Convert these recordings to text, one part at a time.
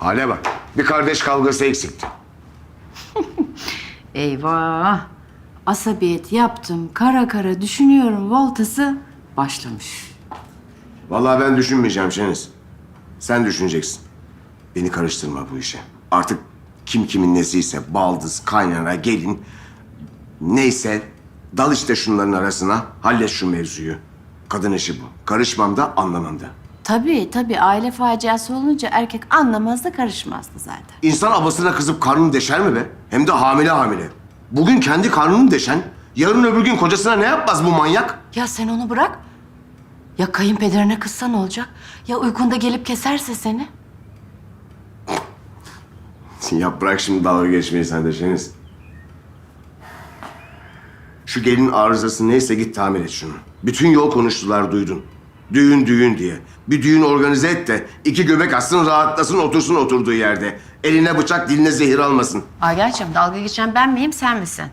Hale bak. Bir kardeş kavgası eksikti. Eyvah. Asabiyet yaptım. Kara kara düşünüyorum voltası başlamış. Vallahi ben düşünmeyeceğim Şeniz. Sen düşüneceksin. Beni karıştırma bu işe. Artık kim kimin nesiyse baldız, kaynana, gelin... Neyse dal işte şunların arasına. Hallet şu mevzuyu. Kadın işi bu. Karışmam da anlamam da. Tabii tabii aile faciası olunca erkek anlamaz da karışmazdı zaten. İnsan ablasına kızıp karnını deşer mi be? Hem de hamile hamile. Bugün kendi karnını deşen, yarın öbür gün kocasına ne yapmaz bu manyak? Ya sen onu bırak. Ya kayınpederine kızsa ne olacak? Ya uykunda gelip keserse seni? Ya bırak şimdi dalga geçmeyi sen de Şeniz. Şu gelin arızası neyse git tamir et şunu. Bütün yol konuştular duydun. Düğün düğün diye. Bir düğün organize et de iki göbek atsın rahatlasın otursun oturduğu yerde. Eline bıçak diline zehir almasın. Ayger'cim dalga geçen ben miyim sen misin?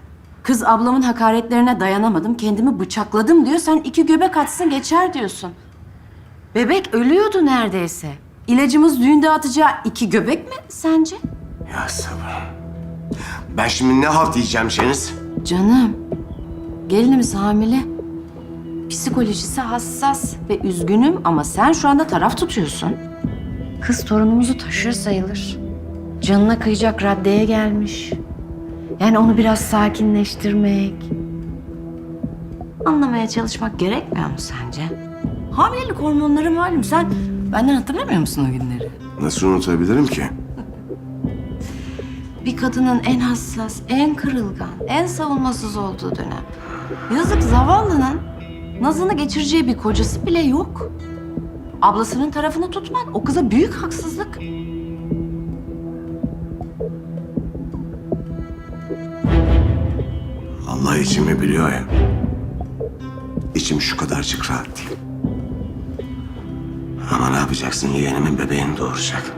Kız ablamın hakaretlerine dayanamadım kendimi bıçakladım diyor. Sen iki göbek atsın geçer diyorsun. Bebek ölüyordu neredeyse. İlacımız düğünde atacağı iki göbek mi sence? Ya sabır. Ben şimdi ne halt yiyeceğim Şeniz? Canım, gelinimiz hamile. Psikolojisi hassas ve üzgünüm ama sen şu anda taraf tutuyorsun. Kız torunumuzu taşır sayılır. Canına kıyacak raddeye gelmiş. Yani onu biraz sakinleştirmek. Anlamaya çalışmak gerekmiyor mu sence? Hamilelik hormonları malum. Sen benden hatırlamıyor musun o günleri? Nasıl unutabilirim ki? Bir kadının en hassas, en kırılgan, en savunmasız olduğu dönem. Yazık zavallının nazını geçireceği bir kocası bile yok. Ablasının tarafını tutman o kıza büyük haksızlık. Allah içimi biliyor ya. İçim şu kadarcık rahat değil. Ama ne yapacaksın? Yeğenimin bebeğini doğuracak.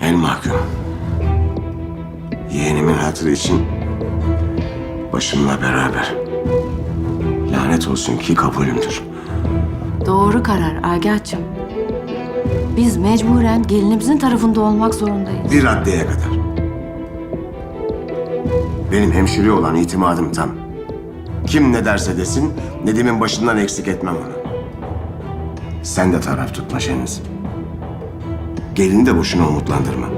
El mahkum. Yeğenimin hatırı için başımla beraber. Lanet olsun ki kabulümdür. Doğru karar Agah'cığım. Biz mecburen gelinimizin tarafında olmak zorundayız. Bir raddeye kadar. Benim hemşire olan itimadım tam. Kim ne derse desin, Nedim'in başından eksik etmem onu. Sen de taraf tutma Şeniz. Gelini de boşuna umutlandırma.